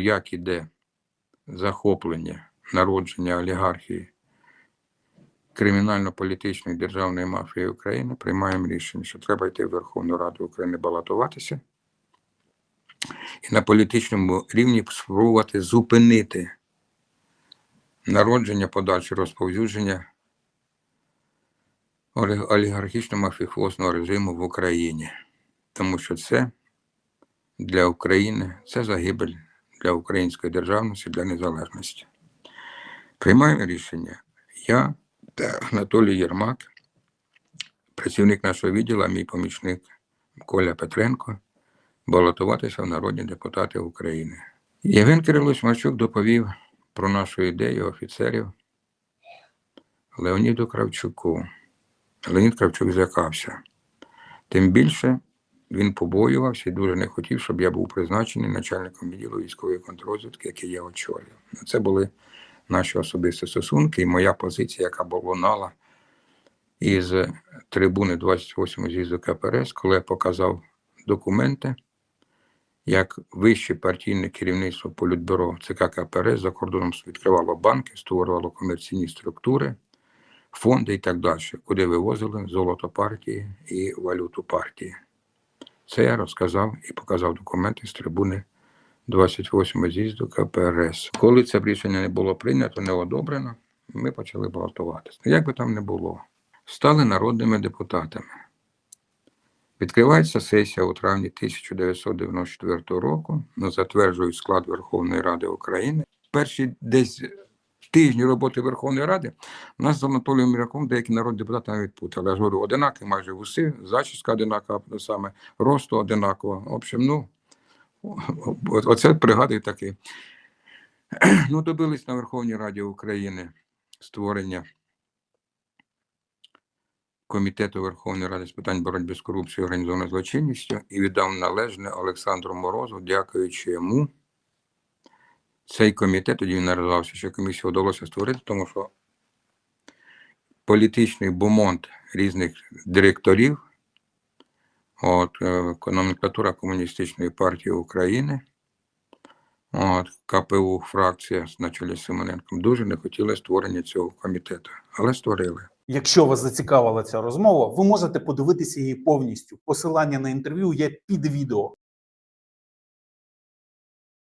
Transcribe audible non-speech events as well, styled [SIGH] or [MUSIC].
як іде захоплення, народження олігархії кримінально-політичної державної мафії України, приймаємо рішення, що треба йти в Верховну Раду України балотуватися і на політичному рівні спробувати зупинити народження, подальше розповсюдження олігархічно-мафіхозного режиму в Україні. Тому що це для України, це загибель для української державності, для незалежності. Приймаємо рішення. Я та Анатолій Єрмак, працівник нашого відділу, мій помічник Коля Петренко, балотуватися в народні депутати України. Євген Кирилович Марчук доповів про нашу ідею офіцерів Леоніду Кравчуку. Леонід Кравчук злякався. Тим більше він побоювався і дуже не хотів, щоб я був призначений начальником відділу військової контррозвідки, який я очолював. Це були наші особисті стосунки і моя позиція, яка лунала із трибуни 28 з'їзду КПРС, коли я показав документи, як вище партійне керівництво Політбюро ЦК КПРС за кордоном відкривало банки, створювало комерційні структури, фонди і так далі, куди вивозили золото партії і валюту партії. Це я розказав і показав документи з трибуни 28 з'їзду КПРС. Коли це рішення не було прийнято, не одобрено, ми почали балотуватися. Ну, Як би там не було, стали народними депутатами. Відкривається сесія у травні 1994 року. Затверджують склад Верховної Ради України. Перші десь тижні роботи Верховної Ради нас з Анатолієм Міряком деякі народні депутати навіть путали. Я говорю, одинакові майже вуси, зачіска одинакова, саме, росту одинаково. В общем, ну, Оце пригадую таки. [CLEARS THROAT] Ну, добились на Верховній Раді України створення Комітету Верховної Ради з питань боротьби з корупцією і організованою злочинністю і віддав належне Олександру Морозу, дякуючи йому. Цей комітет, тоді він наражався, що комісію вдалося створити, тому що політичний бомонд різних директорів от, е, номенклатура Комуністичної партії України, от, КПУ фракція на чолі з Симоненком дуже не хотіли створення цього комітету, але створили. Якщо вас зацікавила ця розмова, ви можете подивитися її повністю. Посилання на інтерв'ю є під відео.